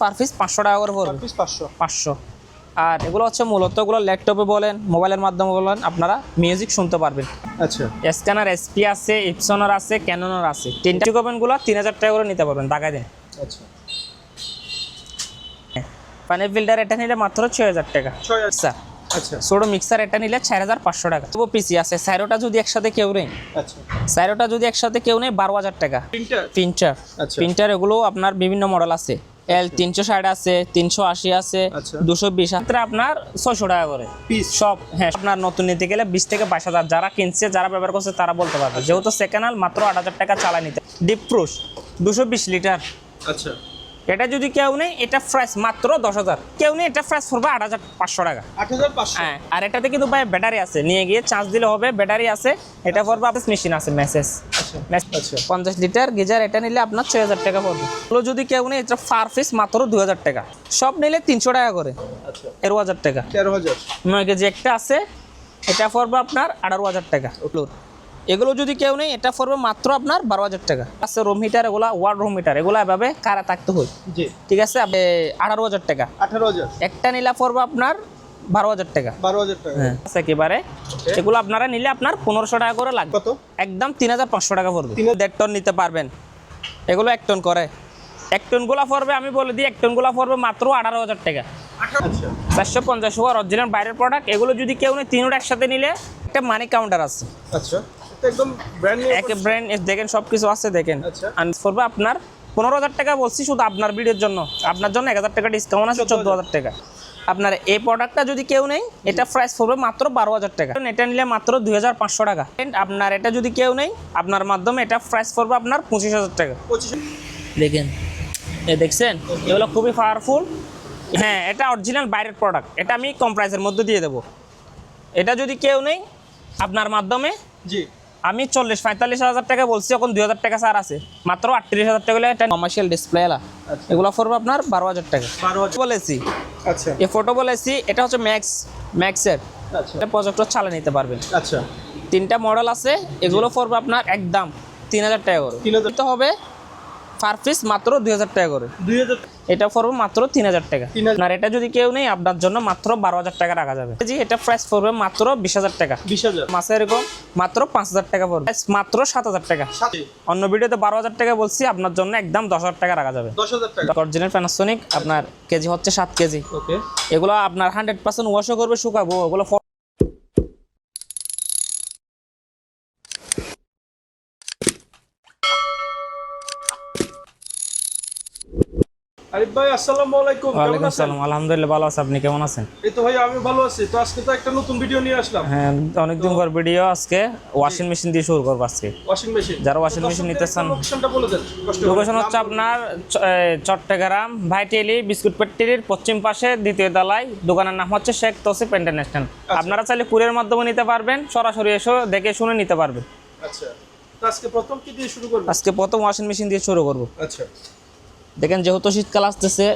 Per piece পাঁচশো টাকা করে পড়বে। পাঁচশো। পাঁচশো। আর এগুলো হচ্ছে মূলত এগুলো ল্যাপটপে বলেন মোবাইলের মাধ্যমে বলেন আপনারা মিউজিক শুনতে পারবেন। আচ্ছা। স্ক্যানার এসপি আছে ইপসনার আছে ক্যাননের আছে। তিনটা কোপেনগুলো তিন হাজার টাকা করে নিতে পারবেন টাকা দিন। আচ্ছা। পানি ফিল্টার এটা নিলে মাত্র ছয় হাজার টাকা। স্যার আচ্ছা। ছোটো মিক্সার এটা নিলে চার হাজার পাঁচশো টাকা। তবু পিসি আছে সাইরোটা যদি একসাথে কেউ নেই আচ্ছা। সাইরোটা যদি একসাথে কেউ নেই বারো হাজার টাকা। Printer printer. প্রিন্টার এগুলো আপনার বিভিন্ন মডেল আছে। এল তিনশো ষাট আছে তিনশো আশি আছে আচ্ছা। দুশো বিশ। হাতে আপনার ছয়শো টাকা করে। পিস সব হ্যাঁ আপনার নতুন নিতে গেলে বিশ থেকে বাইশ হাজার। যারা কিনছে যারা ব্যবহার করছে তারা বলতে পারবে। যেহেতু সেকেন্ড হ্যান্ড মাত্র আট হাজার টাকা চালা নিতে। ডিপ প্রুশ দুশো বিশ লিটার। আচ্ছা। এটা যদি কেউ নেই এটা ফ্রেশ মাত্র দশ হাজার। কেউ নেই এটা ফ্রেশ পড়বে আট হাজার পাঁচশো টাকা। আট হাজার পাঁচশো? হ্যাঁ আর এটাতে কিন্তু ভাই ব্যাটারি আছে নিয়ে গিয়ে চার্জ দিলে হবে ব্যাটারি আছে। এটা পড়বে আপনার মেশিন আছে মেসেজ আচ্ছা আচ্ছা। পঞ্চাশ লিটার গিজার এটা নিলে আপনার ছয় হাজার টাকা পড়বে। এগুলো যদি কেউ নেই এটা পার পিস মাত্র দু হাজার টাকা। সব নিলে তিনশো টাকা করে। আচ্ছা। তেরো হাজার টাকা। তেরো হাজার। নয় কেজি একটা আছে এটা পড়বে আপনার আঠারো হাজার টাকা। এগুলো যদি কেউ নেই এটা পড়বে মাত্র আপনার বারো হাজার টাকা। আছে রুম হিটার এগুলা ওয়ার্ড রুম হিটার এগুলো এভাবে কারা থাকতে হয়? ঠিক আছে? আঠারো হাজার টাকা। আঠারো হাজার। একটা নিলে পড়বে আপনার বারো হাজার টাকা। বারো হাজার টাকা। হ্যাঁ। একেবারে। এগুলো আপনারা নিলে আপনার পনেরোশো টাকা করে লাগবে। কত? একদম তিন হাজার পাঁচশো টাকা পড়বে। দেড় টন নিতে পারবেন। এগুলো এক টন করে। এক টনগুলো পড়বে আমি বলে দিই এক টনগুলো পড়বে মাত্র আঠারো হাজার টাকা। আচ্ছা। চারশো পঞ্চাশ ওয়ার অরিজিনাল বাইরের প্রোডাক্ট এগুলো যদি কেউ নেই তিনটা একসাথে নিলে একটা মানি কাউন্টার আছে। আচ্ছা। একদম ব্র্যান্ড নিউ এক ব্র্যান্ড দেখেন সব কিছু আছে দেখেন। আচ্ছা। পড়বে আপনার পনেরো হাজার টাকা বলছি শুধু আপনার ভিডিওর জন্য। আপনার জন্য এক হাজার টাকা ডিসকাউন্ট আছে চোদ্দ হাজার। টাকা। আপনার এই প্রোডাক্টটা যদি কেউ নেই এটা প্রাইস পড়বে মাত্র বারো হাজার টাকা। এটা নিলে মাত্র দুই হাজার পাঁচশো টাকা। আপনার এটা যদি কেউ নেই আপনার মাধ্যমে এটা প্রাইস পড়বে আপনার পঁচিশ হাজার টাকা। দেখেন এ দেখছেন এগুলো খুবই পাওয়ারফুল হ্যাঁ এটা অরিজিনাল বাইরের প্রোডাক্ট এটা আমি কম প্রাইসের মধ্যে দিয়ে দেবো। এটা যদি কেউ নেই আপনার মাধ্যমে জি। আমি চল্লিশ পঁয়তাল্লিশ হাজার টাকা বলছি এখন দুই হাজার টাকা স্যার আছে। মাত্র আটত্রিশ হাজার টাকা হলে এটা কমার্শিয়াল ডিসপ্লে এলা। আচ্ছা। এগুলো পড়বে আপনার বারো হাজার টাকা। বারো হাজার। বলেছি। আচ্ছা। এই ফটো বলেছি এটা হচ্ছে ম্যাক্স ম্যাক্সের আচ্ছা। এটা প্রজেক্টর চালা নিতে পারবেন। আচ্ছা। তিনটা মডেল আছে এগুলো পড়বে আপনার একদম তিন হাজার টাকা করে। তিন হাজার। হবে পার পিস মাত্র দুই হাজার টাকা করে। এটা পড়বে মাত্র তিন হাজার টাকা। আর এটা যদি কেউ নেই আপনার জন্য মাত্র বারো হাজার টাকা রাখা যাবে। জি এটা প্রাইস পড়বে মাত্র বিশ হাজার টাকা। বিশ হাজার। মাসে এরকম মাত্র পাঁচ হাজার টাকা পড়বে। মাত্র সাত হাজার টাকা। অন্য ভিডিওতে বারো হাজার টাকা বলছি আপনার জন্য একদম দশ হাজার টাকা রাখা যাবে। দশ হাজার টাকা। অরিজিনাল প্যানাসোনিক আপনার কেজি হচ্ছে সাত কেজি। ওকে এগুলো আপনার হান্ড্রেড পার্সেন্ট ওয়াশও করবে শুকাবো। ওগুলো আরিফ ভাই আসসালামু আলাইকুম কেমন আছেন? আলহামদুলিল্লাহ ভালো আছে। আপনি কেমন আছেন? এই তো ভাই আমি ভালো আছি। তো আজকে তো একটা নতুন ভিডিও নিয়ে আসলাম। হ্যাঁ অনেকদিন পর ভিডিও আজকে ওয়াশিং মেশিন দিয়ে শুরু করব আজকে। ওয়াশিং মেশিন যারা washing machine নিতে চান। লোকেশনটা বলে দেন লোকেশন হচ্ছে আপনার চট্টগ্রাম ভাইটেলি বিস্কুট ফ্যাক্টরির পশ্চিম পাশে দ্বিতীয় তলায়। দোকানের নাম হচ্ছে শেখ তসিফ ইন্টারন্যাশনাল। আপনারা চাইলে কুরিয়ার মাধ্যমে নিতে পারবেন সরাসরি এসে দেখে শুনে নিতে পারবেন। আচ্ছা। আজকে প্রথম কি দিয়ে শুরু করব আজকে প্রথম ওয়াশিং মেশিন দিয়ে শুরু করব। আচ্ছা। দেখেন যেহেতু শীতকাল আসতেছে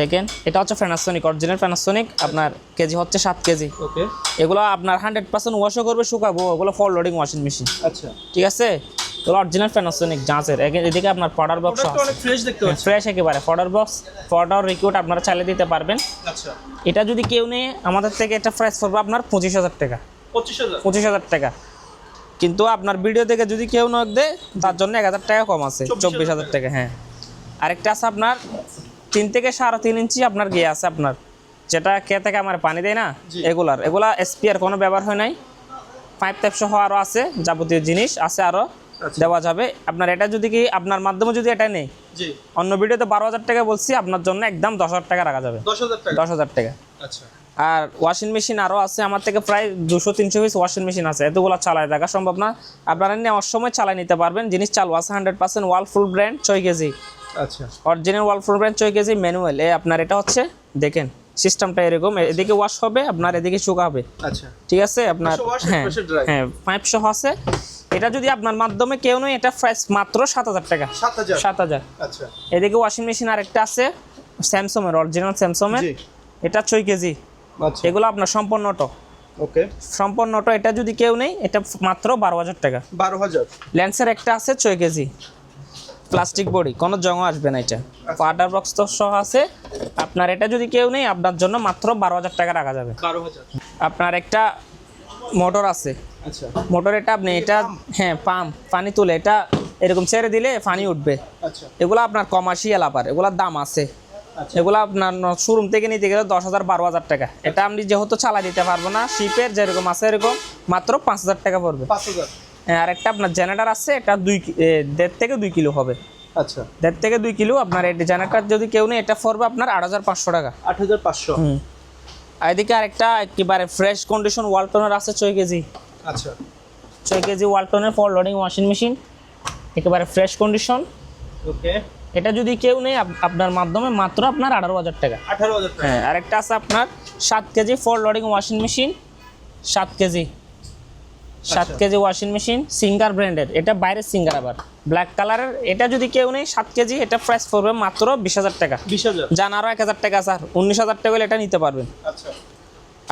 দেখেন এটা হচ্ছে প্যানাসোনিক অরিজিনাল প্যানাসোনিক আপনার কেজি হচ্ছে সাত কেজি। ওকে। এগুলো আপনার হান্ড্রেড পার্সেন্ট ওয়াশও করবে শুকাবো ওগুলো ফল লোডিং ওয়াশিং মেশিন আচ্ছা। ঠিক আছে? এগুলো অরিজিনাল প্যানাসোনিক জাঁচের। এদিকে আপনার পাউডার বক্স ফ্রেশ দেখতে ফ্রেশ একেবারে। পাউডার বক্স পাউডার রিকিউট আপনারা চালিয়ে দিতে পারবেন। আচ্ছা। এটা যদি কেউ নিয়ে আমাদের থেকে এটা প্রাইস পড়বে আপনার পঁচিশ হাজার টাকা। পঁচিশ হাজার? টাকা। কিন্তু আপনার ভিডিও থেকে যদি কেউ নক দেয় তার জন্য এক হাজার টাকা কম আছে চব্বিশ হাজার টাকা হ্যাঁ। আরেকটা আছে আপনার তিন থেকে সাড়ে তিন ইঞ্চি আপনার গিয়ে আছে আপনার। যেটা কে থেকে আমার পানি দেয় না। এগুলার। এগুলা স্পিয়ার কোনো ব্যবহার হয় নাই। পাইপ টাইপ সহ আরও আছে যাবতীয় জিনিস আছে আরও আচ্ছা। দেওয়া যাবে। আপনার এটা যদি কি আপনার মাধ্যমে যদি এটা নেই অন্য অন্য ভিডিওতে বারো হাজার টাকা বলছি আপনার জন্য একদম দশ হাজার টাকা রাখা যাবে। দশ হাজার টাকা? দশ হাজার টাকা। আচ্ছা। আর ওয়াশিং মেশিন আরও আছে আমার থেকে প্রায় দুশো তিনশো পিস ওয়াশিং মেশিন আছে। এতগুলো চালায় দেখা সম্ভব না। আপনারা নেওয়ার সময় চালাই নিতে পারবেন। জিনিস চালু আছে hundred percent Whirlpool brand ছয় কেজি। আচ্ছা। অরিজিনাল ওয়াল ফুল ব্র্যান্ড ছয় কেজি ম্যানুয়াল এ আপনার এটা হচ্ছে দেখেন সিস্টেমটা এরকম। এদিকে ওয়াশ হবে আপনার এদিকে শুকা হবে আচ্ছা। ঠিক আছে? আপনার হ্যাঁ হ্যাঁ পাইপ সহ আছে। এটা যদি আপনার মাধ্যমে কেউ নয় এটা প্রাইস মাত্র সাত হাজার টাকা। সাত হাজার? আচ্ছা। এদিকে ওয়াশিং মেশিন আরেকটা আছে স্যামসংয়ের অরিজিনাল স্যামসংয়ের এটা ছয় কেজি। এগুলো আপনার সম্পূর্ণ অটো। ওকে। সম্পূর্ণ অটো এটা যদি কেউ নেই এটা মাত্র বারো হাজার টাকা। বারো হাজার। ল্যান্সের একটা আছে ছয় কেজি। প্লাস্টিক বডি কোনো জং আসবে না এটা। ওয়াটার বক্স তো সহ আছে। আপনার এটা যদি কেউ নেই আপনার জন্য মাত্র বারো হাজার টাকা রাখা যাবে। বারো হাজার। আপনার একটা মোটর আছে। আচ্ছা। মোটর এটা আপনি এটা হ্যাঁ পাম্প। পানি তুলে এটা এরকম ছেড়ে দিলে পানি উঠবে। আচ্ছা। এগুলো আপনার কমার্শিয়াল আবার এগুলোর দাম আছে। আচ্ছা এগুলো আপনার শোরুম থেকে নিতে গেলে দশ হাজার বারো হাজার টাকা। এটা আপনি যেহেতু চালা দিতে পারব না শিপের যেরকম আছে এরকম মাত্র পাঁচ হাজার টাকা পড়বে। হ্যাঁ, আর একটা আপনার জেনারেটার আছে এটা দুই দেড় থেকে দুই কিলো হবে। আচ্ছা। দেড় থেকে দুই কিলো আপনার এই জেনারেটার যদি কেউ নেই এটা পড়বে আপনার আট হাজার পাঁচশো টাকা। আট হাজার পাঁচশো। হুম। আর এদিকে আরেকটা একেবারে ফ্রেশ কন্ডিশন ওয়ালটনের আছে ছয় কেজি। আচ্ছা। ছয় কেজি ওয়ালটনের ফর লোডিং ওয়াশিং মেশিন একেবারে ফ্রেশ কন্ডিশন ওকে এটা যদি কেউ নেই আপনার মাধ্যমে মাত্র আপনার আঠারো হাজার টাকা। আঠারো হাজার টাকা। হ্যাঁ আরেকটা আছে আপনার সাত কেজি ফোর লোডিং ওয়াশিং মেশিন সাত কেজি। সাত আচ্ছা। কেজি ওয়াশিং মেশিন সিঙ্গার ব্র্যান্ডের। এটা বাইরের সিঙ্গার আবার। ব্ল্যাক কালারের। এটা যদি কেউ নেই সাত কেজি এটা প্রাইস পড়বে মাত্র বিশ হাজার টাকা। বিশ হাজার। যান আরও এক হাজার টাকা স্যার উনিশ হাজার টাকা হলে এটা নিতে পারবেন। আচ্ছা।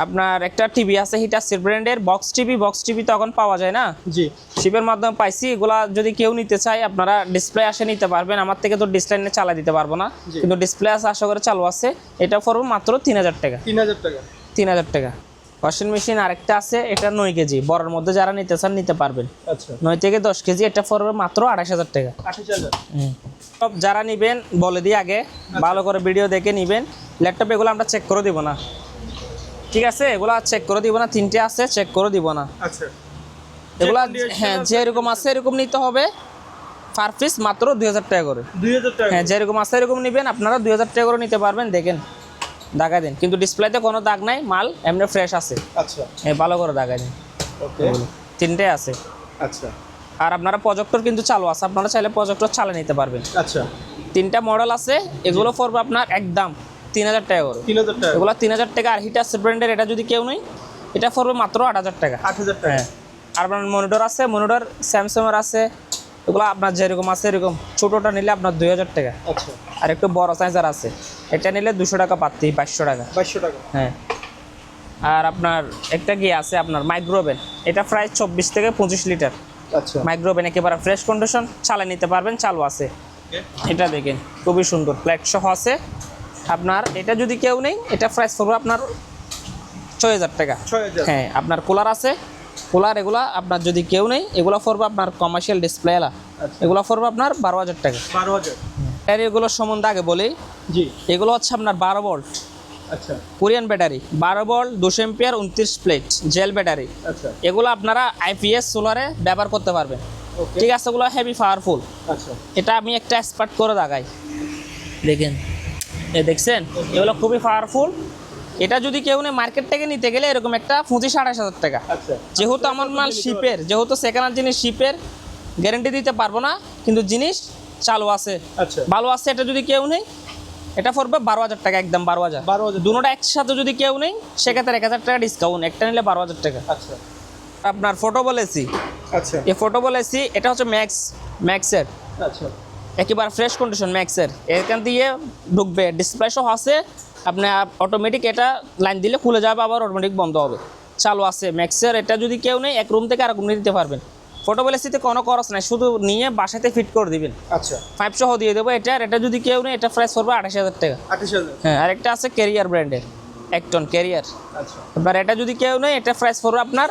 আপনার একটা টিভি আছে হিটাসির ব্র্যান্ডের বক্স টিভি বক্স টিভি তো এখন পাওয়া যায় না? জি। শিপের মাধ্যমে পাইছি এগুলা যদি কেউ নিতে চায় আপনারা ডিসপ্লে আসে নিতে পারবেন। আমার থেকে তো ডিসপ্লে নিয়ে চালা দিতে পারব না। কিন্তু ডিসপ্লে আছে আশা করে চালু আছে। এটা পড়বে মাত্র তিন হাজার টাকা। তিন হাজার টাকা। তিন হাজার টাকা। ওয়াশিং মেশিন আরেকটা আছে এটা নয় কেজি। বড়ের মধ্যে যারা নিতে চান নিতে পারবেন। আচ্ছা। নয় থেকে দশ কেজি এটা পড়বে মাত্র আড়াইশ হাজার টাকা। আঠাশ সব যারা নিবেন বলে দিই আগে ভালো করে ভিডিও দেখে নিবেন। ল্যাপটপ এগুলো আমরা চেক করে দিব না। ঠিক আছে এগুলা চেক করে দিব না তিনটে আছে চেক করে দিব না। আচ্ছা। এগুলা হ্যাঁ যেরকম আছে এরকম নিতে হবে। পার পিস মাত্র দুই হাজার টাকা করে। দুই হাজার টাকা হ্যাঁ যেরকম আছে এরকম নেবেন আপনারা দুই হাজার টাকা করে নিতে পারবেন দেখেন। দাগা দিন। কিন্তু ডিসপ্লেতে কোনো দাগ নাই মাল এমনি ফ্রেশ আছে। আচ্ছা। হ্যাঁ ভালো করে দাগা দিন। ওকে। তিনটে আছে। আচ্ছা। আর আপনারা প্রজেক্টর কিন্তু চালু আছে আপনারা চাইলে প্রজেক্টর চালিয়ে নিতে পারবেন। আচ্ছা। তিনটা মডেল আছে এগুলো পড়বে আপনার একদম তিন হাজার টাকা করে। তিন হাজার টাকা এগুলো তিন হাজার টাকা আর হিটার ব্র্যান্ডের এটা যদি কেউ নেই এটা পড়বে মাত্র আট হাজার টাকা। আট হাজার টাকা। হ্যাঁ। আর আপনার মনিটর আছে মনিটর স্যামসাংয়ের আছে এগুলো আপনার যেরকম আছে এরকম। ছোটোটা নিলে আপনার দুই হাজার টাকা। আচ্ছা। আর একটু বড় সাইজের আছে। এটা নিলে দুশো টাকা পাচ্ছি বাইশশো টাকা। বাইশশো টাকা। হ্যাঁ। আর আপনার একটা কি আছে আপনার মাইক্রোওভেন এটা প্রায় চব্বিশ থেকে পঁচিশ লিটার। আচ্ছা। মাইক্রোওভেন একেবারে ফ্রেশ কন্ডিশন চালিয়ে নিতে পারবেন চালু আছে। এটা দেখেন খুবই সুন্দর। প্লেট সহ আছে। আপনার এটা যদি কেউ নেই এটা প্রাইস পড়বে আপনার ছয় হাজার টাকা। হ্যাঁ আপনার কুলার আছে। কুলার এগুলা আপনার যদি কেউ নেই এগুলো পড়বে আপনার কমার্শিয়াল ডিসপ্লে এলা। আচ্ছা। এগুলো পড়বে আপনার বারো হাজার টাকা। বারো হাজার। এগুলোর সম্বন্ধে আগে বলি। জি। এগুলো হচ্ছে আপনার বারো ভোল্ট আচ্ছা। কোরিয়ান ব্যাটারি বারো ভোল্ট দুশো এম্পিয়ার উনত্রিশ প্লেট জেল ব্যাটারি আচ্ছা। এগুলো আপনারা আইপিএস সোলারে ব্যবহার করতে পারবেন। ঠিক আছে ওগুলো হেভি পাওয়ারফুল আচ্ছা। এটা আমি একটা এক্সপার্ট করে দেখাই। দেখেন। এ দেখছেন? এগুলো খুবই পাওয়ারফুল এটা যদি কেউ নেই মার্কেট থেকে নিতে গেলে এরকম একটা পঁচিশ আঠাশ হাজার টাকা। আচ্ছা। যেহেতু আমার মাল শিপের যেহেতু সেকেন্ড হ্যান্ড জিনিস শিপের গ্যারেন্টি দিতে পারব না কিন্তু জিনিস চালু আছে। আচ্ছা। ভালো আছে এটা যদি কেউ নেই এটা পড়বে বারো হাজার টাকা একদম বারো হাজার। বারো হাজার দুটোটা একসাথে যদি কেউ নেই সেক্ষেত্রে এক হাজার টাকা ডিসকাউন্ট একটা নিলে বারো হাজার টাকা। আচ্ছা। আপনার ফটো বলেছি। আচ্ছা। এই ফটো বলেছি এটা হচ্ছে ম্যাক্স ম্যাক্সের আচ্ছা। একেবারে ফ্রেশ কন্ডিশন ম্যাক্সের এখান দিয়ে ঢুকবে। ডিসপ্লে সহ আছে আপনি অটোমেটিক এটা লাইন দিলে খুলে যাবে আবার অটোমেটিক বন্ধ হবে। চালু আছে ম্যাক্সের এটা যদি কেউ নেই এক রুম থেকে আরেক রুমে দিতে পারবেন। ফটো বলেছিতে কোনো খরচ নাই শুধু নিয়ে বাসাতে ফিট করে দিবেন। আচ্ছা। ফাইভ সহ দিয়ে দেবো এটা এটা যদি কেউ নেই এটা প্রাইস পড়বে আঠাশ হাজার টাকা। আঠাশ হাজার। হ্যাঁ আরেকটা আছে ক্যারিয়ার ব্র্যান্ডের একটন ক্যারিয়ার আচ্ছা। এবার এটা যদি কেউ নেই এটা প্রাইস পড়বে আপনার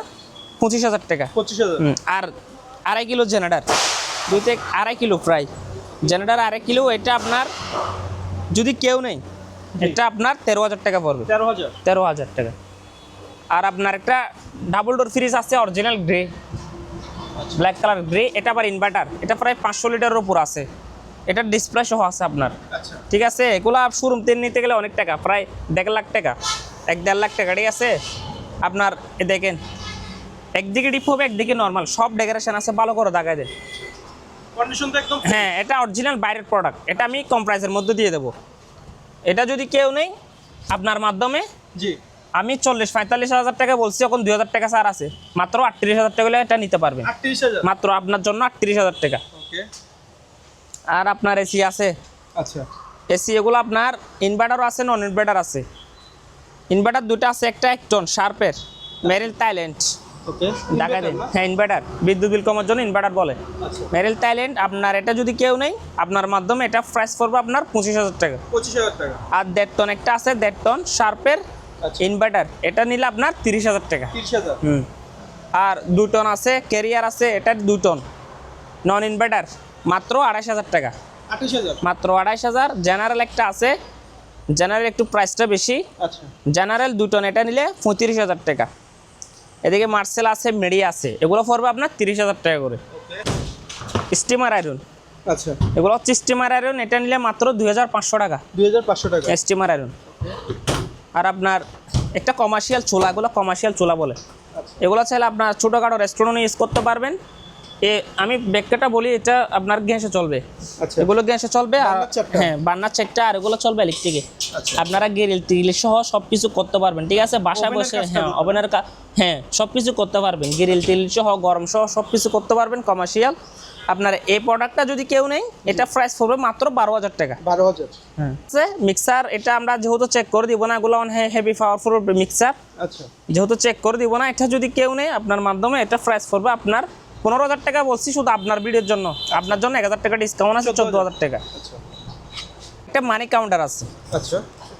পঁচিশ হাজার টাকা। পঁচিশ হাজার। আর আড়াই কিলো জেনারেটার। দুই থেকে আড়াই কিলো প্রায় জেনারেটার আড়াই কিলো এটা আপনার যদি কেউ নেই এটা আপনার তেরো হাজার টাকা পড়বে। তেরো হাজার? তেরো হাজার টাকা। আর আপনার একটা ডাবল ডোর ফ্রিজ আছে original grey black colour grey এটা আবার ইনভার্টার এটা প্রায় পাঁচশো লিটারের উপর আছে। এটা ডিসপ্লে সহ আছে আপনার। আচ্ছা। ঠিক আছে? এগুলো শোরুম তেল নিতে গেলে অনেক টাকা প্রায় দেড় লাখ টাকা। এক দেড় লাখ টাকা ঠিক আছে? আপনার এ দেখেন একদিকে ডিপ হবে একদিকে নর্মাল সব ডেকোরেশন আছে ভালো করে দেখায় দেন। কন্ডিশন তো একদম হ্যাঁ এটা অরিজিনাল বাইরের প্রোডাক্ট এটা আমি কম প্রাইসের মধ্যে দিয়ে দেবো। এটা যদি কেউ নেই আপনার মাধ্যমে জি। আমি চল্লিশ পঁয়তাল্লিশ হাজার টাকা বলছি এখন দুই হাজার টাকা ছাড় আছে। মাত্র আটত্রিশ হাজার টাকা হলে এটা নিতে পারবেন। মাত্র আপনার জন্য আটত্রিশ হাজার টাকা। আর আপনার এসি আছে। আচ্ছা। এসি এগুলো আপনার ইনভার্টারও আছে নন ইনভার্টার আছে। ইনভার্টার দুটো আছে একটা একটন শার্পের মেরিল থাইল্যান্ড ওকে ঢাকা দিন। হ্যাঁ ইনভার্টার বিদ্যুৎ বিল কমার জন্য ইনভার্টার বলে। আচ্ছা। মেরিল থাইল্যান্ড আপনার এটা যদি কেউ নেই আপনার মাধ্যমে এটা প্রাইস পড়বে আপনার পঁচিশ হাজার টাকা। পঁচিশ হাজার টাকা। আর দেড় টন একটা আছে দেড় টন শার্পের আচ্ছা। ইনভার্টার এটা নিলে আপনার তিরিশ হাজার টাকা। তিরিশ হাজার। হুম। আর দু টন আছে ক্যারিয়ার আছে এটার দু টন নন ইনভার্টার মাত্র আড়াইশ হাজার টাকা। মাত্র আড়াইশ হাজার। জেনারেল একটা আছে। জেনারেল একটু প্রাইসটা বেশি। আচ্ছা। জেনারেল দু টন এটা নিলে পঁয়ত্রিশ হাজার টাকা। এদিকে মার্সেল আছে মেডি আছে। এগুলো পড়বে আপনার তিরিশ হাজার টাকা করে। Steamer iron. আচ্ছা। এগুলো হচ্ছে স্টিমার আয়রন এটা নিলে মাত্র দুই হাজার পাঁচশো টাকা। দুই হাজার পাঁচশো টাকা। Steamer iron. আর আপনার একটা কমার্শিয়াল চোলা এগুলো কমার্শিয়াল চোলা বলে। আচ্ছা। এগুলো চাইলে আপনার ছোটোখাটো রেস্টুরেন্টও ইউজ করতে পারবেন। এ আমি ব্যাগটা বলি এটা আপনার গ্যাসে চলবে। আচ্ছা। এগুলো গ্যাসে চলবে আর? হ্যাঁ বান্নার চারটা আর এগুলো চলবে ইলেকট্রিকে আচ্ছা। আপনারা গ্রিল টিল সহ সব কিছু করতে পারবেন ঠিক আছে? বাসায় ওভেনের বসে হ্যাঁ ওভেনের হ্যাঁ সব কিছু করতে পারবেন। গ্রিল টিল সহ গরম সহ সব কিছু করতে পারবেন কমার্শিয়াল আপনার এই প্রোডাক্টটা যদি কেউ নেই এটা প্রাইস পড়বে মাত্র বারো হাজার টাকা। বারো হাজার। হ্যাঁ। মিক্সার এটা আমরা যেহেতু চেক করে দিব না এগুলো হেভি পাওয়ারফুল মিক্সার আচ্ছা। যেহেতু চেক করে দিব না এটা যদি কেউ নেই আপনার মাধ্যমে এটা প্রাইস পড়বে আপনার পনেরো হাজার টাকা বলছি শুধু আপনার ভিডিওর জন্য। আপনার জন্য এক হাজার টাকা ডিসকাউন্ট আছে চোদ্দ হাজার। টাকা। আচ্ছা। একটা মানি কাউন্টার আছে। আচ্ছা।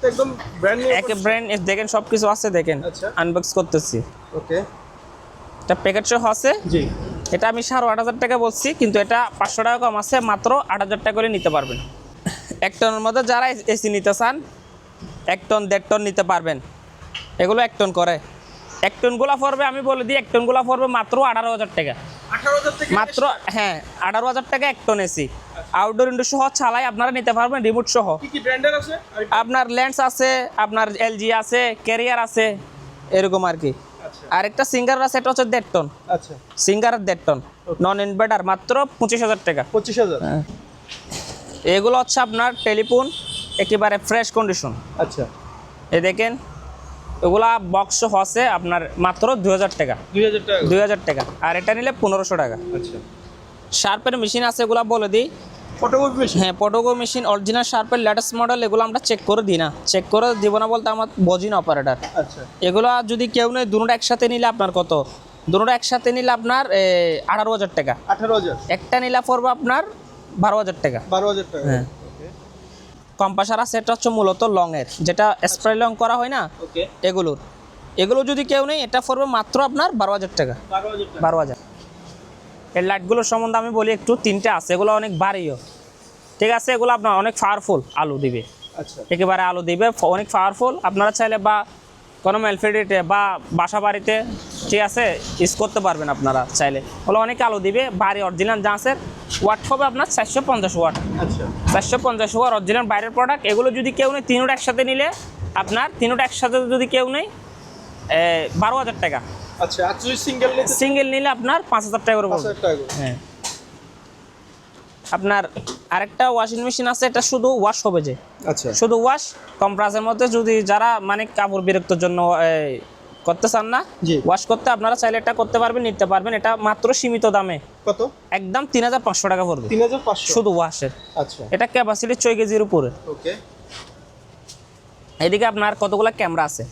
একদম ব্র্যান্ড দেখেন সব কিছু আছে দেখেন। আচ্ছা। আনবক্স করতেছি। ওকে এটা প্যাকেট সহ আছে। জি। এটা আমি সাড়ে আট হাজার টাকা বলছি কিন্তু এটা পাঁচশো টাকা কম আছে মাত্র আট হাজার টাকা করে নিতে পারবেন। এক টনের মধ্যে যারা এসি নিতে চান এক টন দেড় টন নিতে পারবেন। এগুলো এক টন করে। এক টনগুলো পড়বে আমি বলে দিই এক টনগুলো পড়বে মাত্র আঠারো হাজার টাকা। মাত্র হ্যাঁ আঠারো হাজার টাকা এক টন এসি। আউটডোর ইন্ডোর সহ ছালাই আপনারা নিতে পারবেন রিমোট সহ। আপনার ল্যান্স আছে আপনার এলজি আছে ক্যারিয়ার আছে এরকম আর কি। আচ্ছা। আরেকটা সিঙ্গার আছে এটা হচ্ছে দেড় টন। আচ্ছা। সিঙ্গার দেড় টন। নন ইনভার্টার মাত্র পঁচিশ হাজার টাকা। পঁচিশ হাজার? এগুলো হচ্ছে আপনার টেলিফোন একেবারে ফ্রেশ কন্ডিশন আচ্ছা। এই দেখেন এগুলা বক্স হসে আপনার মাত্র দুই হাজার টাকা। দুই হাজার টাকা আর এটা নিলে পনেরোশো টাকা। আচ্ছা। শার্পের মেশিন আছে এগুলা বলে দিই। ফটোকপি মেশিন হ্যাঁ পটোগো মেশিন অরিজিনাল শার্পের লেটেস্ট মডেল এগুলো আমরা চেক করে দিই না। চেক করে দিব না বলতে আমার বজি না অপারেটার আচ্ছা। এগুলো যদি কেউ নেই দুটো একসাথে নিলে আপনার কত? দুটো একসাথে নিলে আপনার আঠারো হাজার টাকা। আঠারো হাজার। একটা নিলে পড়বে আপনার বারো হাজার টাকা। বারো হাজার টাকা। হ্যাঁ। কম্পাসার আছে এটা হচ্ছে মূলত লংয়ের। যেটা স্প্রে লং করা হয় না এগুলো এগুলোর। এগুলো যদি কেউ নেই এটা পড়বে মাত্র আপনার বারো হাজার টাকা। বারো হাজার এর লাইটগুলোর সম্বন্ধে আমি বলি একটু তিনটে আছে এগুলো অনেক ভারীও। ঠিক আছে এগুলো আপনার অনেক পাওয়ারফুল আলু দিবে। আচ্ছা। একেবারে আলু দিবে অনেক পাওয়ারফুল আপনারা চাইলে বা কোনো মেলফেডিতে বা বাসা বাড়িতে ঠিক আছে ইউজ করতে পারবেন আপনারা চাইলে। ওগুলো অনেক আলো দিবে বাড়ি অরিজিনাল জাঁসের ওয়াট হবে আপনার চারশো পঞ্চাশ ওয়াট আচ্ছা। চারশো পঞ্চাশ ওয়াট অরিজিনাল বাইরের প্রোডাক্ট এগুলো যদি কেউ নেই তিনোটা একসাথে নিলে আপনার তিনোটা একসাথে যদি কেউ নেই বারো হাজার টাকা। আচ্ছা সিঙ্গেল সিঙ্গেল নিলে আপনার পাঁচ হাজার টাকা করে। হ্যাঁ। আপনার আরেকটা ওয়াশিং মেশিন আছে এটা শুধু ওয়াশ হবে যে। আচ্ছা। শুধু ওয়াশ কম্প্রাসের মধ্যে যদি যারা মানে কাপড় বিরক্তর জন্য করতে চান না। ওয়াশ করতে আপনারা চাইলে এটা করতে পারবেন নিতে পারবেন। এটা মাত্র সীমিত দামে। কত? একদম তিন হাজার পাঁচশো টাকা পড়বে। তিন হাজার পাঁচশো? শুধু ওয়াশের আচ্ছা। এটা ক্যাপাসিটি ছয় কেজির উপরে। ওকে। এদিকে আপনার কতগুলো ক্যামেরা আছে?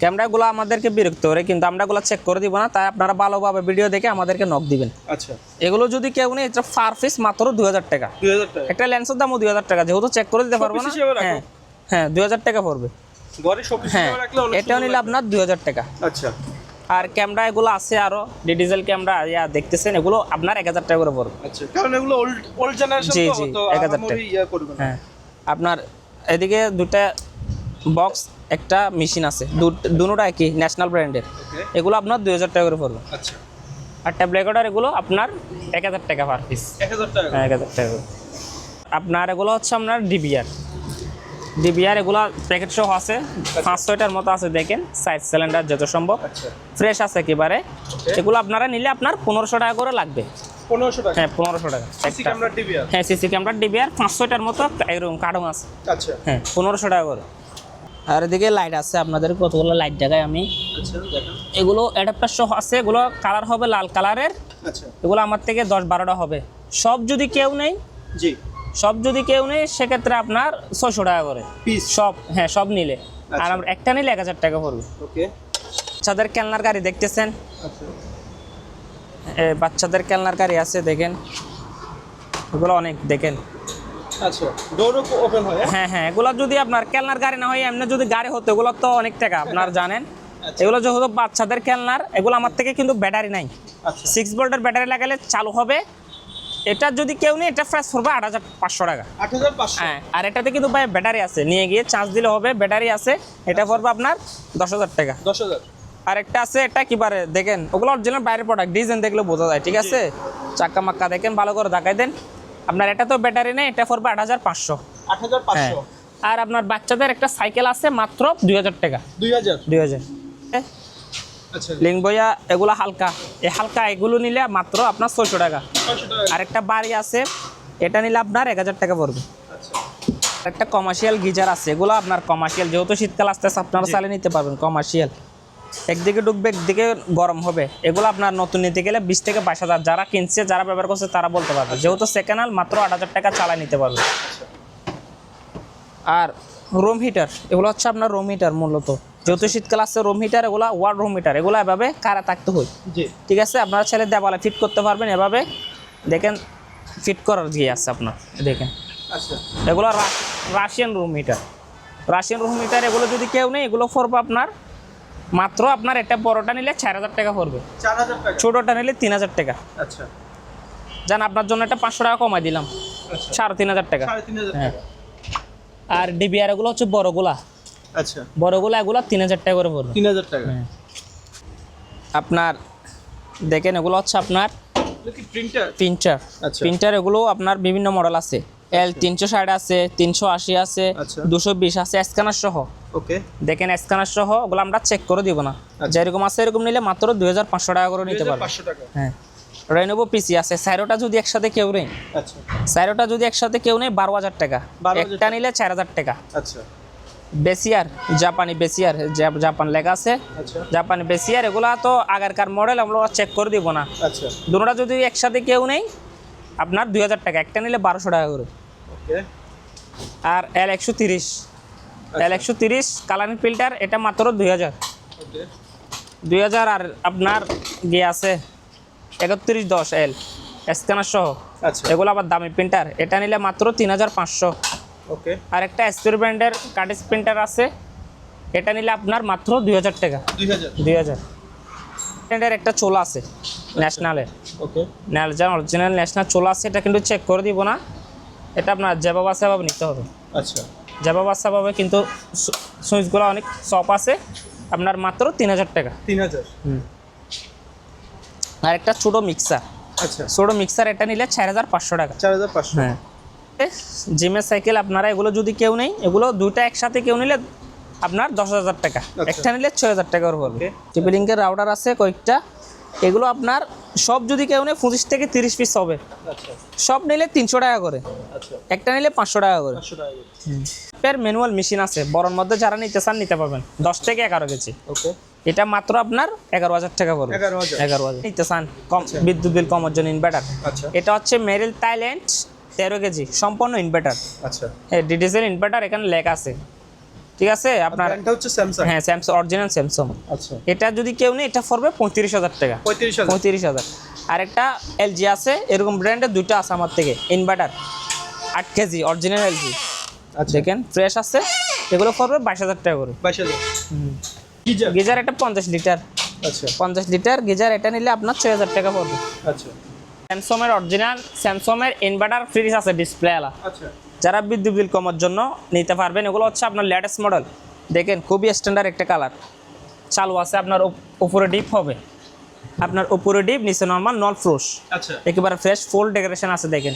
ক্যামেরাগুলো আমাদেরকে বিরক্ত করে কিন্তু আমরা গুলো চেক করে দিব না তাই আপনারা ভালোভাবে ভিডিও দেখে আমাদেরকে নক দিবেন। আচ্ছা। এগুলো যদি কেউ নেই এটা ফার পিস মাত্র দুই হাজার টাকা। টাকা। একটা লেন্সের দামও দুই হাজার টাকা যেহেতু চেক করে দিতে পারব না হ্যাঁ হ্যাঁ দুই হাজার টাকা পড়বে। হ্যাঁ এটাও নিলে আপনার দুই হাজার টাকা। আচ্ছা। আর ক্যামেরা এগুলো আছে আরও ডিজিটাল ক্যামেরা ইয়া দেখতেছেন এগুলো আপনার এক হাজার টাকা করে পড়বে। আচ্ছা কারণ এগুলো ওল্ড ওল্ড জেনারেশন জি, তো জি, এক হাজার ইয়া করবে হ্যাঁ আপনার এদিকে দুটা বক্স একটা মেশিন আছে। দুটা একই ন্যাশনাল ব্র্যান্ডের। এগুলো আপনার দুই হাজার টাকা করে পড়বে। আচ্ছা। আর ট্যাবলেট এগুলো আপনার এক হাজার টাকা পার পিস এক হাজার টাকা এক হাজার টাকা আপনার এগুলো হচ্ছে আপনার ডিবিআর ডিবিআর এগুলো প্যাকেট সহ আছে। পাঁচ ছয়টার মতো আছে দেখেন সাইড সিলিন্ডার যত সম্ভব। আচ্ছা। ফ্রেশ আছে একেবারে। এগুলো আপনারা নিলে আপনার পনেরোশো টাকা করে লাগবে। পনেরোশো টাকা? হ্যাঁ পনেরোশো টাকা। হ্যাঁ সিসি ক্যামেরা ডিবিআর পাঁচ ছয়টার মতো এরকম কার্টুন আছে। আচ্ছা। হ্যাঁ পনেরোশো টাকা করে। আর এদিকে লাইট আছে আপনাদের কতগুলো লাইট দেখায় আমি। আচ্ছা এগুলো অ্যাডাপ্টার সহ আছে এগুলো কালার হবে লাল কালারের আচ্ছা। এগুলো আমার থেকে দশ বারোটা হবে। সব যদি কেউ নেই জি। সব যদি কেউ নেই সেক্ষেত্রে আপনার ছয়শো টাকা করে। পিস সব হ্যাঁ সব নিলে। আর আচ্ছা। আমরা একটা নিলে এক হাজার টাকা পড়বে। ওকে। যাদের কেলনার গাড়ি দেখতেছেন? আচ্ছা। বাচ্চাদের খেলনার গাড়ি আছে দেখেন। এগুলো অনেক দেখেন। আচ্ছা ডোরও ওপেন হয় হ্যাঁ? হ্যাঁ এগুলো যদি আপনার খেলনার গাড়ি না হয় এমনি যদি গাড়ি হতো এগুলো তো অনেক টাকা আপনার জানেন। এগুলো যেহেতু বাচ্চাদের খেলনার এগুলো আমার থেকে কিন্তু ব্যাটারি নাই। আচ্ছা। সিক্স ভোল্টের ব্যাটারি লাগালে চালু হবে। এটা যদি কেউ নেই এটা প্রাইস পড়বে আট হাজার পাঁচশো টাকা। হ্যাঁ আর এটাতে কিন্তু ভাই ব্যাটারি আছে। নিয়ে গিয়ে চার্জ দিলে হবে ব্যাটারি আছে। এটা পড়বে আপনার দশ হাজার টাকা। দশ হাজার। আর একটা আছে এটা কিবারে দেখেন ওগুলো অরিজিনাল বাইরের প্রোডাক্ট ডিজাইন দেখলে বোঝা যায় ঠিক আছে? চাক্কা মাক্কা দেখেন ভালো করে দেখাই দেন। আপনার এটা তো ব্যাটারি নেই এটা পড়বে আট হাজার পাঁচশো। আট হাজার হ্যাঁ। পাঁচশো আর আপনার বাচ্চাদের একটা সাইকেল আছে মাত্র দুই হাজার টাকা। দুই হাজার? দুই হাজার। আচ্ছা। লিঙ্ক বইয়া এগুলো হালকা। এই হালকা এগুলো নিলে মাত্র আপনার ছয়শো টাকা। আর একটা বাড়ি আছে এটা নিলে আপনার এক হাজার টাকা পড়বে। আচ্ছা। একটা কমার্শিয়াল গিজার আছে এগুলো আপনার কমার্শিয়াল যেহেতু শীতকাল আসতে আসতে আপনারা চালিয়ে নিতে পারবেন কমার্শিয়াল একদিকে ডুববে একদিকে গরম হবে। এগুলো আপনার নতুন নিতে গেলে বিশ থেকে বাইশ হাজার যারা কিনছে যারা ব্যবহার করছে তারা বলতে পারবে। যেহেতু সেকেন্ড হ্যান্ড মাত্র আট হাজার টাকা চালায় নিতে পারবে। আর রুম হিটার এগুলো হচ্ছে আপনার রুম হিটার মূলত। যেহেতু শীতকাল আসছে রুম হিটার এগুলো ওয়ার্ড রুম হিটার এগুলো এভাবে কারা থাকতে হয়। ঠিক আছে? আপনারা ছেলে দেওয়ালে ফিট করতে পারবেন এভাবে। দেখেন ফিট করার দিয়ে আছে আপনার দেখেন। আচ্ছা। এগুলো Russian room heater Russian room heater এগুলো যদি কেউ নেই এগুলো ফোরবো আপনার মাত্র আপনার এটা বড়টা নিলে চার হাজার টাকা পড়বে। ছোটোটা নিলে তিন হাজার টাকা। আচ্ছা। জান আপনার জন্য এটা পাঁচশো টাকা কমাই দিলাম। আচ্ছা। সাড়ে তিন হাজার টাকা। হ্যাঁ। আর ডিবিআর এগুলো হচ্ছে বড়গুলা। আচ্ছা। বড়গুলা এগুলো তিন হাজার টাকা করে পড়বে। তিন হাজার টাকা। হ্যাঁ। আপনার দেখেন এগুলো হচ্ছে আপনার প্রিন্টার প্রিন্টার আচ্ছা। প্রিন্টার এগুলো আপনার বিভিন্ন মডেল আছে। এল তিনশো ষাট আছে তিনশো আশি আছে আচ্ছা। দুশো বিশ আছে স্ক্যানার সহ। ওকে। দেখেন স্ক্যানার সহ ওগুলো আমরা চেক করে দিব না। যেরকম আছে এরকম নিলে মাত্র দুই হাজার পাঁচশো টাকা করে নিতে পারবে হ্যাঁ। রেনোভো পিসি আছে সাইরোটা যদি একসাথে কেউ নেই আচ্ছা। সাইরোটা যদি একসাথে কেউ নেই বারো হাজার টাকা। 12,000 একটা নিলে চার হাজার টাকা। আচ্ছা। বেসিয়ার জাপানি বেসিয়ার জাপান লেখা আছে। আচ্ছা। জাপানি বেসিয়ার এগুলা তো আগেরকার মডেল আমরা চেক করে দিব না। আচ্ছা। দুটোটা যদি একসাথে কেউ নেই আপনার দুই হাজার টাকা একটা নিলে বারোশো টাকা করে। ওকে। আর এল একশো তিরিশ। এল একশো তিরিশ কালারিং ফিল্টার এটা মাত্র দুই হাজার। দুই হাজার আর আপনার গিয়ে আছে একত্রিশ দশ এল স্ক্যানার সহ। আচ্ছা। এগুলো আবার দামি প্রিন্টার এটা নিলে মাত্র তিন হাজার পাঁচশো। ওকে। আর একটা এসপির ব্র্যান্ডের কার্টিস প্রিন্টার আছে এটা নিলে আপনার মাত্র দুই হাজার টাকা। দুই হাজার। ব্র্যান্ডের একটা চোলা আছে ন্যাশনালের। ওকে। ন্যালজান অরিজিনাল ন্যাশনাল চোলা আছে এটা কিন্তু চেক করে দিব না। এটা আপনার জেবাবা সেবাব নিতে হবে। আচ্ছা। জেবাবা সেবাবে কিন্তু সুইচগুলো অনেক সপ আছে। আপনার মাত্র তিন হাজার টাকা। তিন হাজার। আর একটা ছোটো মিক্সার আচ্ছা। ছোটো মিক্সার এটা নিলে চার হাজার পাঁচশো টাকা। চার হাজার পাঁচশো। হ্যাঁ। জিমের সাইকেল আপনারা এগুলো যদি কেউ নেই এগুলো দুইটা একসাথে কেউ নিলে আপনার দশ হাজার টাকা। একটা নিলে ছয় হাজার টাকার পড়বে টিপি লিঙ্কের রাউটার আছে কয়েকটা। এগুলো আপনার সব যদি কেউ নেই পঁচিশ থেকে তিরিশ পিস হবে। আচ্ছা। সব নিলে তিনশো টাকা করে। আচ্ছা। একটা নিলে পাঁচশো টাকা করে। এর ম্যানুয়াল মেশিন আছে। বড়র মধ্যে যারা নিতে চান নিতে পারবেন। দশ থেকে এগারো কেজি। ওকে। এটা মাত্র আপনার এগারো হাজার টাকা পড়বে। এগারো হাজার। নিতে চান কম বিদ্যুৎ বিল কমার জন্য ইনভার্টার আচ্ছা। এটা হচ্ছে মেরিল থাইল্যান্ড তেরো কেজি। সম্পূর্ণ ইনভার্টার আচ্ছা। ডিডিসেল ইনভার্টার এখানে লেখা আছে। ঠিক আছে? আপনার ব্র্যান্ডটা হচ্ছে স্যামসাং হ্যাঁ স্যামসাং অরিজিনাল স্যামসাং আচ্ছা। এটা যদি কেউ নেই এটা পড়বে পঁয়ত্রিশ হাজার টাকা। পঁয়ত্রিশ পঁয়ত্রিশ হাজার। আর একটা এলজি আছে এরকম ব্র্যান্ডের দুইটা আছে আমার থেকে ইনভার্টার আট কেজি অরিজিনাল এলজি আচ্ছা। দেখেন ফ্রেশ আছে এগুলো পড়বে বাইশ হাজার টাকা করে। বাইশ হাজার। গিজার। গিজার একটা পঞ্চাশ লিটার। আচ্ছা। পঞ্চাশ লিটার গিজার এটা নিলে আপনার ছয় হাজার টাকা পড়বে। আচ্ছা। স্যামসংয়ের অরিজিনাল স্যামসংয়ের ইনভার্টার ফ্রিজ আছে ডিসপ্লে আলা। আচ্ছা। যারা বিদ্যুৎ বিল কমার জন্য নিতে পারবেন এগুলো হচ্ছে আপনার লেটেস্ট মডেল দেখেন খুবই স্ট্যান্ডার্ড একটা কালার চালু আছে আপনার উপ- উপরে ডিপ হবে। আপনার উপরে ডিপ নিচে নর্মাল নল ফ্রোশ আচ্ছা। একেবারে ফ্রেশ ফুল ডেকোরেশন আছে দেখেন।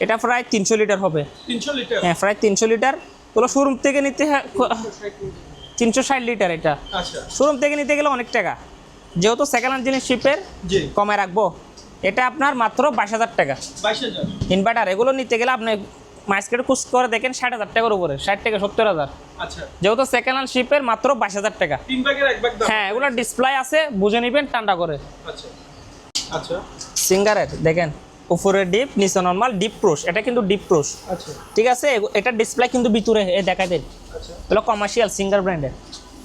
এটা প্রায় তিনশো লিটার হবে। তিনশো লিটার হ্যাঁ প্রায় তিনশো লিটার ওগুলো শোরুম থেকে নিতে তিনশো ষাট লিটার এটা। আচ্ছা। শোরুম থেকে নিতে গেলে অনেক টাকা। যেহেতু সেকেন্ড হ্যান্ড জিনিস শিপের কমে রাখব। এটা আপনার মাত্র বাইশ হাজার টাকা। ইনভার্টার এগুলো নিতে গেলে আপনি মার্কেটে খুশ করে দেখেন ষাট হাজার টাকার উপরে ষাট থেকে সত্তর হাজার। আচ্ছা। যেহেতু সেকেন্ড হ্যান্ড শিপের মাত্র বাইশ হাজার টাকা। হ্যাঁ এগুলো ডিসপ্লে আছে বুঝে নেবেন ঠান্ডা করে। আচ্ছা। আচ্ছা। সিঙ্গারের দেখেন উপরে ডিপ নিচে নর্মাল ডিপ প্রোস এটা কিন্তু ডিপ প্রোস আচ্ছা। ঠিক আছে? এটা ডিসপ্লে কিন্তু ভিতরে এ দেখা দেন। আচ্ছা। এগুলো কমার্শিয়াল সিঙ্গার ব্র্যান্ডের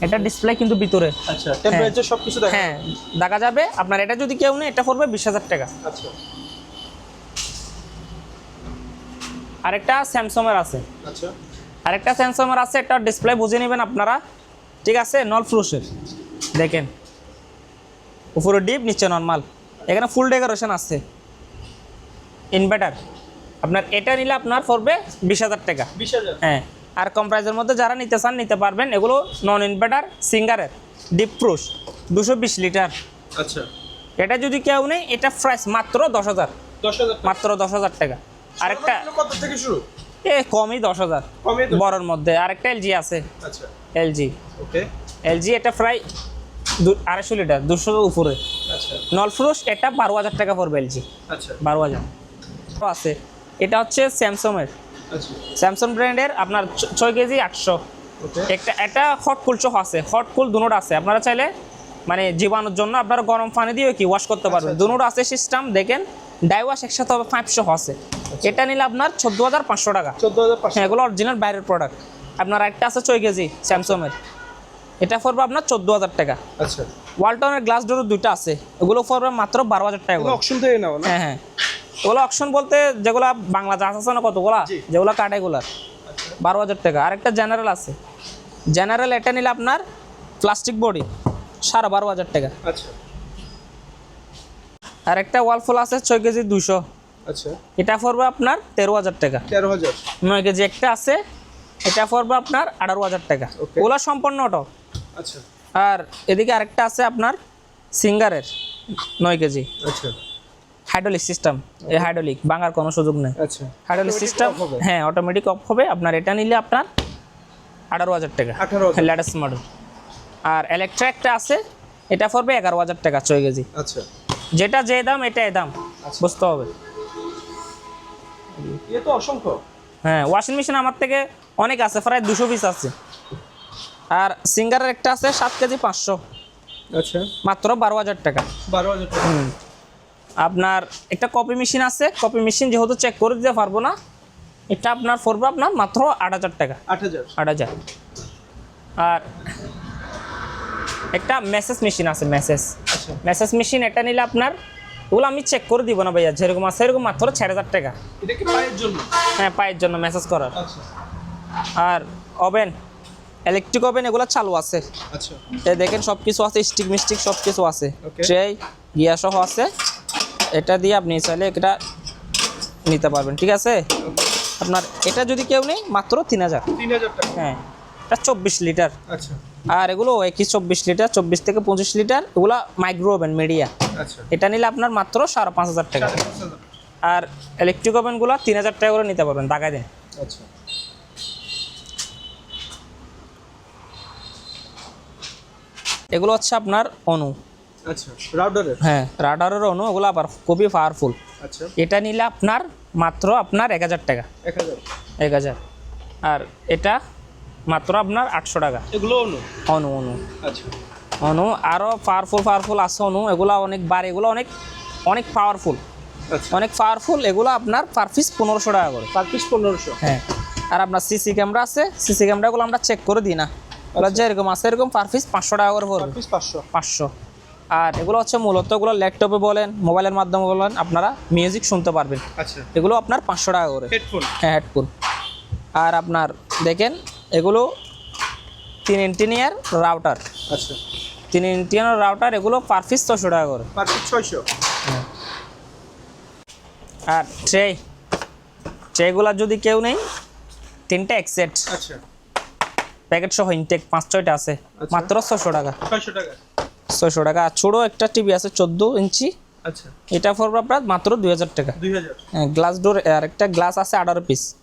এটা ডিসপ্লে কিন্তু ভিতরে। আচ্ছা টেম্পারেচার সবকিছু দেখা হ্যাঁ দেখা যাবে। আপনার এটা যদি কেউ নেই এটা পড়বে বিশ হাজার টাকা। আচ্ছা। আরেকটা স্যামসংয়ের আছে। আচ্ছা। আরেকটা স্যামসংয়ের আছে একটা ডিসপ্লে বুঝে নেবেন আপনারা। ঠিক আছে? নল ফ্লুসের দেখেন। উপরে ডিপ নিচে নর্মাল এখানে ফুল ডেকোরেশন আছে। ইনভার্টার আপনার এটা নিলে আপনার পড়বে বিশ হাজার টাকা। হ্যাঁ। আর কম প্রাইসের মধ্যে যারা নিতে চান নিতে পারবেন। এগুলো নন ইনভার্টার সিঙ্গারের ডিপ প্রুশ দুশো বিশ লিটার আচ্ছা। এটা যদি কেউ নেই এটা প্রাইস মাত্র দশ হাজার। মাত্র দশ হাজার টাকা। আরেকটা কত থেকে শুরু? এ কমই দশ হাজার। বড়র মধ্যে। আরেকটা এলজি আছে। আচ্ছা। LG okay. এলজি এটা প্রায় আড়াইশো লিটার দুশোর উপরে। আচ্ছা। নলফ্রুশ এটা বারো হাজার টাকা পড়বে এলজি আচ্ছা। বারো হাজার। আছে। এটা হচ্ছে স্যামসংয়ের আচ্ছা। স্যামসং ব্র্যান্ডের আপনার ছয় কেজি আটশো। একটা একটা হট কুল চোখ আছে। হট কুল দুনোটা আছে। আপনারা চাইলে মানে জীবাণুর জন্য আপনারা গরম পানি দিয়ে কি ওয়াশ করতে পারবেন। আচ্ছা। দুনোটা আছে সিস্টেম দেখেন। ডাই ওয়াশ একসাথে হবে পাঁচশো আছে। এটা নিলে আপনার চোদ্দ হাজার পাঁচশো টাকা। চোদ্দ হাজার পাঁচশো। হ্যাঁ এগুলো অরিজিনাল বাইরের প্রোডাক্ট আপনার একটা আছে ছয় কেজি স্যামসংয়ের এটা পড়বে আপনার চোদ্দ হাজার টাকা। আচ্ছা। ওয়ালটনের গ্লাস ডোরের দুইটা আছে। এগুলো পড়বে মাত্র বারো হাজার টাকা অপশন থেকে নাও হ্যাঁ হ্যাঁ। ওগুলো অপশন বলতে যেগুলো বাংলা জাহাজ আছে না কতগুলা। যেগুলো কাটে এগুলার। বারো হাজার টাকা। আরেকটা জেনারেল আছে। জেনারেল এটা নিলে আপনার প্লাস্টিক বডি সাড়ে বারো হাজার টাকা। আচ্ছা। আর একটা ওয়ালফুল আছে ছয় কেজি দুশো আচ্ছা। এটা পড়বে আপনার তেরো হাজার টাকা। তেরো হাজার। নয় কেজি একটা আছে এটা পড়বে আপনার আঠারো হাজার টাকা. ওগুলো সম্পূর্ণ অটো। আচ্ছা। আর এদিকে আরেকটা আছে আপনার সিঙ্গারের নয় কেজি। আচ্ছা। Hydraulic system. এই হাইড্রোলিক ভাঙার কোনো সুযোগ নেই। আচ্ছা। হাইড্রোলিক সিস্টেম হ্যাঁ অটোমেটিক অফ হবে। আপনার এটা নিলে আপনার আঠারো হাজার টাকা। আঠারো লেটেস্ট মডেল আর ইলেকট্রা একটা আছে এটা পড়বে এগারো হাজার টাকা ছয় কেজি। আচ্ছা। যেটা যে দাম এটা এই দাম বুঝতে হবে। এ তো অসংখ্য। হ্যাঁ ওয়াশিং মেশিন আমার থেকে অনেক আছে প্রায় দুশো পিস আছে। আর সিঙ্গারের একটা আছে সাত কেজি পাঁচশো। আচ্ছা। মাত্র বারো হাজার টাকা। বারো হাজার টাকা। আপনার একটা কপি মেশিন আছে কপি মেশিন যেহেতু চেক করে দিতে পারব না এটা আপনার পড়বে আপনার মাত্র আট হাজার টাকা। আট হাজার। আট হাজার। আর একটা মেসেজ মেশিন আছে মেসেজ মেসেজ মেশিন এটা নিলে আপনার ওগুলো আমি চেক করে দিব না ভাইয়া যেরকম আছে সেরকম মাত্র চার হাজার টাকা। এটা কি পায়ের জন্য? হ্যাঁ পায়ের জন্য মেসেজ করার। আচ্ছা। আর ওভেন ইলেকট্রিক ওভেন এগুলো চালু আছে। আচ্ছা। দেখেন সব কিছু আছে স্টিক মিস্টিক সব কিছু আছে. ট্রে গিয়া সহ আছে। এটা দিয়ে আপনি চাইলে এটা নিতে পারবেন ঠিক আছে? আপনার এটা যদি কেউ নেই মাত্র তিন হাজার। তিন হাজার টাকা। হ্যাঁ এটা চব্বিশ লিটার। আচ্ছা। আর এগুলো একই চব্বিশ লিটার চব্বিশ থেকে পঁচিশ লিটার এগুলো মাইক্রো ওভেন মিডিয়া এটা নিলে আপনার মাত্র সাড়ে পাঁচ হাজার টাকা। আর ইলেকট্রিক ওভেনগুলো তিন হাজার টাকা করে নিতে পারবেন টাকা দেন। আচ্ছা। এগুলো হচ্ছে আপনার অনু আচ্ছা রাউডারের হ্যাঁ রাডারের অনু ওগুলো আবার খুবই পাওয়ারফুল আচ্ছা। এটা নিলে আপনার মাত্র আপনার এক হাজার টাকা। এক হাজার। এক হাজার। আর এটা মাত্র আপনার আটশো টাকা। এগুলো অন্য অনু অনু। আচ্ছা। অনু আরও পাওয়ারফুল পাওয়ারফুল আছে অনু। এগুলো অনেক বার এগুলো অনেক অনেক পাওয়ারফুল আচ্ছা। অনেক পাওয়ারফুল এগুলো আপনার পার পিস পনেরোশো টাকা করে। পার পিস পনেরোশো। হ্যাঁ। আর আপনার সিসি ক্যামেরা আছে সিসি ক্যামেরাগুলো আমরা চেক করে দিই না। ওগুলো যেরকম আছে এরকম পার পিস পাঁচশো টাকা করে পড়বে। পাঁচশো। পাঁচশো। আর এগুলো হচ্ছে মূলত এগুলো ল্যাপটপে বলেন মোবাইলের মাধ্যমে বলেন আপনারা মিউজিক শুনতে পারবেন। আচ্ছা। এগুলো আপনার পাঁচশো টাকা করে। হেডফোন হ্যাঁ হেডফোন আর আপনার দেখেন এগুলো তিন ইন্টিনিয়ার রাউটার। আচ্ছা। তিন ইন্টিনিয়ার রাউটার এগুলো পার পিস ছশো টাকা করে। পার পিস ছয়শো? আর ট্রে ট্রেগুলো যদি কেউ নেই তিনটে একসেট আচ্ছা। প্যাকেট সহ ইনটেক পাঁচ ছয়টা আছে। আচ্ছা। মাত্র ছশো টাকা। ছয়শো টাকা। ছয়শো টাকা। আর ছোটো একটা টিভি আছে চোদ্দ ইঞ্চি। আচ্ছা। এটা পড়বে আপনার মাত্র দুই হাজার টাকা। দুই হাজার। গ্লাস ডোর আর একটা গ্লাস আছে আঠারো পিস আচ্ছা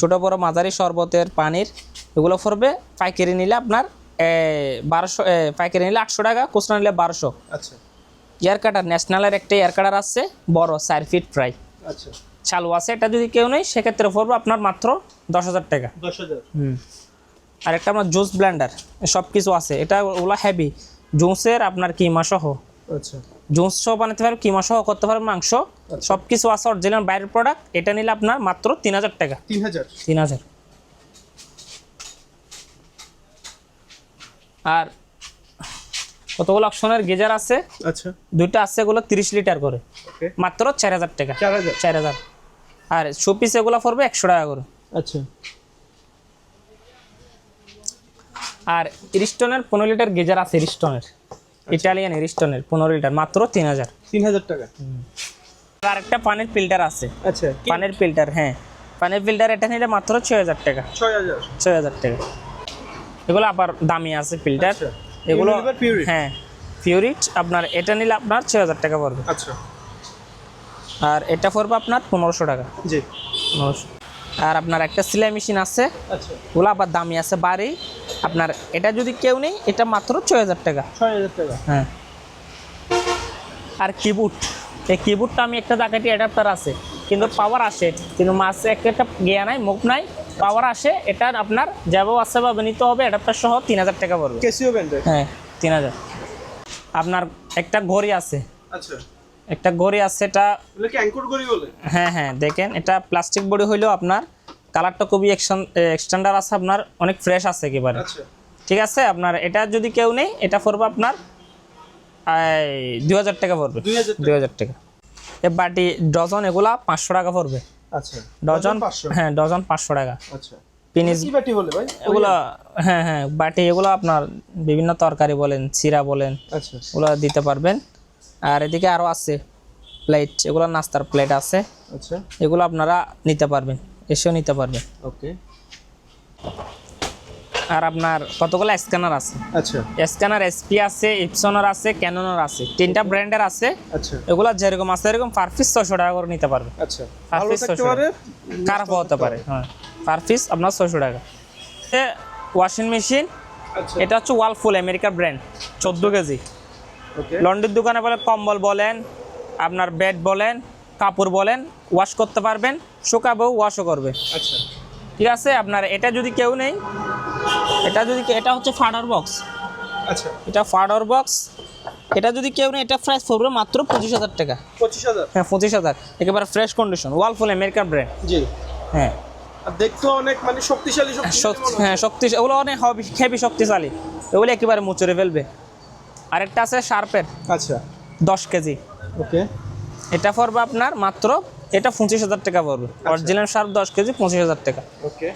ছোট বড় মাঝারি শরবতের পানির এগুলো পড়বে পাইকারি নিলে আপনার বারোশো পাইকারি নিলে আটশো টাকা খুচরা নিলে বারোশো। আচ্ছা। এয়ার কাটার ন্যাশনালের একটা এয়ার কাটার আছে বড় চার ফিট প্রায় আচ্ছা। চালু আছে এটা যদি কেউ নেই সেক্ষেত্রে পড়বে আপনার মাত্র দশ হাজার টাকা। দশ হাজার। হুম। আর একটা আপনার জুস ব্লেন্ডার সব কিছু আছে এটা ওগুলো হ্যাভি জুসের আপনার কিমা সহ। আচ্ছা। জুস সহ বানাতে পারবে কিমা সহ করতে পারবে মাংস সব কিছু আছে অরিজিনাল বাইরের প্রোডাক্ট এটা নিলে আপনার মাত্র তিন হাজার টাকা। তিন হাজার। তিন হাজার। আর কতগুলো অপশনের গেজার আছে? আচ্ছা। দুইটা আছে এগুলো তিরিশ লিটার করে। মাত্র চার হাজার টাকা। চার হাজার। আর শোপিস এগুলো পড়বে একশো টাকা করে। আচ্ছা। আর ইরিস্টনের পনেরো লিটার গেজার আছে ইরিস্টনের। ইটালিয়ান ইরিস্টনের পনেরো লিটার মাত্র তিন হাজার। তিন হাজার টাকা। আর একটা পানির ফিল্টার আছে। আচ্ছা। পানির ফিল্টার হ্যাঁ। পানির ফিল্টার এটা নিলে মাত্র ছয় হাজার টাকা। ছয় হাজার। ছয় হাজার টাকা। এগুলো আবার দামি আছে ফিল্টার। আচ্ছা। এগুলো হ্যাঁ পিউরিট আপনার এটা নিলে আপনার ছয় হাজার টাকা পড়বে। আচ্ছা। আর এটা পড়বে আপনার পনেরোশো টাকা। জি। পনেরোশো। আর আপনার একটা সেলাই মেশিন আছে। আচ্ছা। ওগুলো আবার দামি আছে বাড়ি। আপনার এটা যদি কেউ নেই এটা মাত্র ছয় হাজার টাকা। ছয় হাজার টাকা। হ্যাঁ। আর কিবোর্ড। এই কিবোর্ডটা আমি একটা জায়গাটি অ্যাডাপ্টার আছে। কিন্তু পাওয়ার আসে কিন্তু মাসে একটা একটা গিয়া নাই মুখ নাই। পাওয়ার আসে এটা আপনার যাব আছে বা নিতে হবে অ্যাডাপ্টার সহ তিন হাজার টাকা পড়বে। হ্যাঁ তিন হাজার আপনার একটা ঘড়ি আছে। আচ্ছা। একটা গড়ি আছে এটা এগুলো কি অ্যাঙ্কর করি বলে? হ্যাঁ হ্যাঁ দেখেন এটা প্লাস্টিক বডি হইলেও আপনার কালারটা খুবই এক্সটেন্ডার আছে আপনার অনেক ফ্রেশ আছে একেবারে। আচ্ছা। ঠিক আছে? আপনার এটা যদি কেউ নেই এটা পড়বে আপনার দুই হাজার টাকা পড়বে। দুই হাজার টাকা। এ বাটি ডজন এগুলা পাঁচশো টাকা পড়বে। আচ্ছা। ডজন হ্যাঁ ডজন পাঁচশো টাকা। আচ্ছা। পিনিস কি বাটি বলে ভাই? এগুলো হ্যাঁ হ্যাঁ বাটি এগুলো আপনার বিভিন্ন তরকারি বলেন চিরা বলেন আচ্ছা। ওগুলো দিতে পারবেন। আর এদিকে আরও আছে প্লেট এগুলো নাস্তার প্লেট আছে। আচ্ছা। এগুলো আপনারা নিতে পারবেন এসেও নিতে পারবেন। ওকে। আর আপনার কতগুলো স্ক্যানার আছে? আচ্ছা। স্ক্যানার এসপি আছে ইপসনের আছে ক্যাননের আছে তিনটা ব্র্যান্ডের আছে। আচ্ছা। এগুলো যেরকম আছে এরকম পার পিস ছয়শো টাকা করে নিতে পারবে আচ্ছা। পার পিস পারে খারাপ হতে পারে হ্যাঁ। পার পিস আপনার ছয়শো টাকা। ওয়াশিং মেশিন আচ্ছা। এটা হচ্ছে ওয়ালফুল আমেরিকার ব্র্যান্ড চোদ্দ কেজি। লন্ড্রির দোকানে বলে কম্বল বলেন আপনার বেড বলেন কাপড় বলেন ওয়াশ করতে পারবেন শুকাবেও ওয়াশও করবে। আচ্ছা। ঠিক আছে? আপনার এটা যদি কেউ নেই এটা যদি এটা হচ্ছে ফাডার বক্স আচ্ছা। এটা ফাডার বক্স এটা যদি কেউ নেই এটা প্রাইস পড়বে মাত্র পঁচিশ হাজার টাকা। পঁচিশ হাজার। হ্যাঁ পঁচিশ হাজার। একেবারে fresh condition Whirlpool American brand জি। হ্যাঁ। আর দেখতেও অনেক মানে শক্তিশালী শক্তিশালী শক্তি- হ্যাঁ। শক্তি ওগুলো অনেক হবি হেভি শক্তিশালী। ওগুলো একেবারে মুচড়ে ফেলবে। আরেকটা আছে শার্পের। আচ্ছা। দশ কেজি। ওকে। এটা পড়বে আপনার মাত্র এটা পঁচিশ হাজার টাকা পড়বে। অরিজিনাল শার্প দশ কেজি পঁচিশ হাজার টাকা। ওকে।